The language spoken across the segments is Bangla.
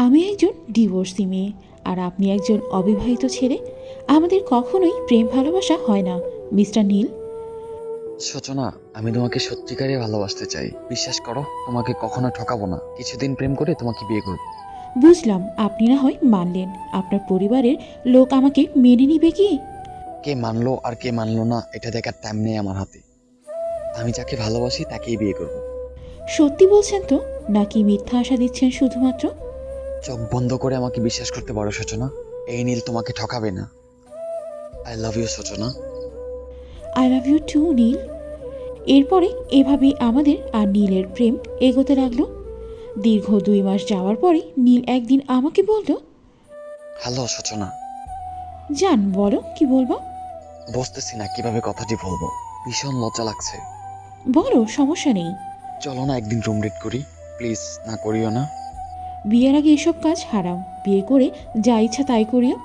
আমি একজন ডিভোর্সি মেয়ে আর আপনি একজন অবিবাহিত ছেলে। আমাদের কখনোই প্রেম ভালোবাসা হয় না মিস্টার নীল। সূচনা আমি তোমাকে সত্যিকারে ভালোবাসতে চাই। বিশ্বাস করো তোমাকে কখনো ঠকাবো না। কিছুদিন প্রেম করে তোমাকে বিয়ে করব। বুঝলাম আপনি না হয় মানলেন। আপনার পরিবারের লোক আমাকে মেনে নিবে কি? কে মানলো আর কে মানলো না এটা দেখার টাইম নেই আমার হাতে। আমি যাকে ভালোবাসি তাকেই বিয়ে করব। সত্যি বলছেন তো নাকি মিথ্যা আশা দিচ্ছেন শুধুমাত্র? চোখ বন্ধ করে আমাকে বিশ্বাস করতে পারো সূচনা? এই নীল তোমাকে ঠকাবে না। I love you Suchana. I love you too Neel. এরপরে এভাবেই আমাদের আর নীলের প্রেম এগোতে লাগল। দীর্ঘ দুই মাস যাওয়ার পরে নীল একদিন আমাকে বলল হ্যালো সূচনা। জান বলো কি বলব? বুঝতেছি না কীভাবে কথাটি বলব। ভীষণ লজ্জা লাগছে। বলো সমস্যা নেই। চলো না একদিন রুম রেট করি। প্লিজ না করিও না। বিয়ের আগে এসব কাজ হারাম বিয়ে করে যা ইচ্ছা তাই করিও।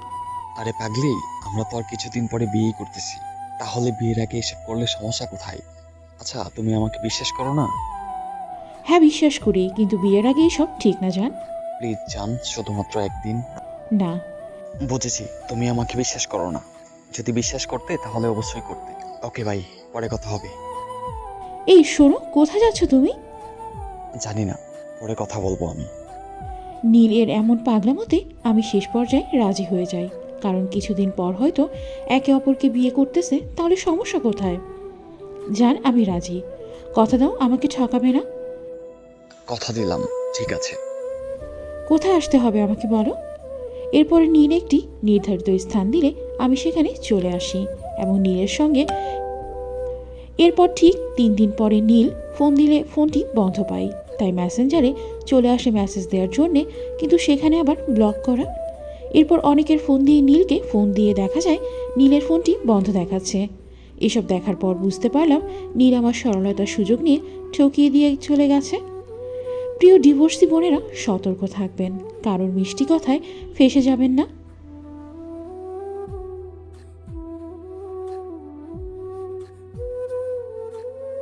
আরে পাগলি আমরা তো আর কিছুদিন পরে বিয়ে করতেছি। তাহলে বিয়ের আগে এসব করলে সমস্যা কোথায়? আচ্ছা তুমি আমাকে বিশ্বাস করো না? হ্যাঁ বিশ্বাস করি কিন্তু বিয়ের আগে এসব ঠিক না জান। প্লিজ জান শুধুমাত্র একদিন। না। বুঝেছি তুমি আমাকে বিশ্বাস করো না। যদি বিশ্বাস করতে তাহলে অবশ্যই করতে। ওকে ভাই পরে কথা হবে। এই শোনো কোথায় যাচ্ছ তুমি? জানি না পরে কথা বলব আমি। নীল এর এমন পাগলামতে আমি শেষ পর্যায়ে রাজি হয়ে যাই। কারণ কিছুদিন পর হয়তো একে অপরকে বিয়ে করতেছে তাহলে সমস্যা কোথায়? জান আমি রাজি। কথা দাও আমাকে ঠকাবে না? কথা দিলাম ঠিক আছে। কোথায় আসতে হবে আমাকে বলো? এরপরে নীল একটি নির্ধারিত স্থান দিলে আমি সেখানে চলে আসি এবং নীলের সঙ্গে এরপর ঠিক তিন দিন পরে নীল ফোন দিলে ফোনটি বন্ধ পাই তাই মেসেঞ্জারে চলে আসে মেসেজ দেওয়ার জন্যে, কিন্তু সেখানে আবার ব্লক করা। এরপর অনেকের ফোন দিয়ে নীলকে ফোন দিয়ে দেখা যায়, নীলের ফোনটি বন্ধ দেখাচ্ছে। এসব দেখার পর বুঝতে পারলাম, নীল আমার সরলতার সুযোগ নিয়ে ঠকিয়ে দিয়ে চলে গেছে। প্রিয় ডিভোর্সি বোনেরা সতর্ক থাকবেন, কারোর মিষ্টি কথায় ফেসে যাবেন না।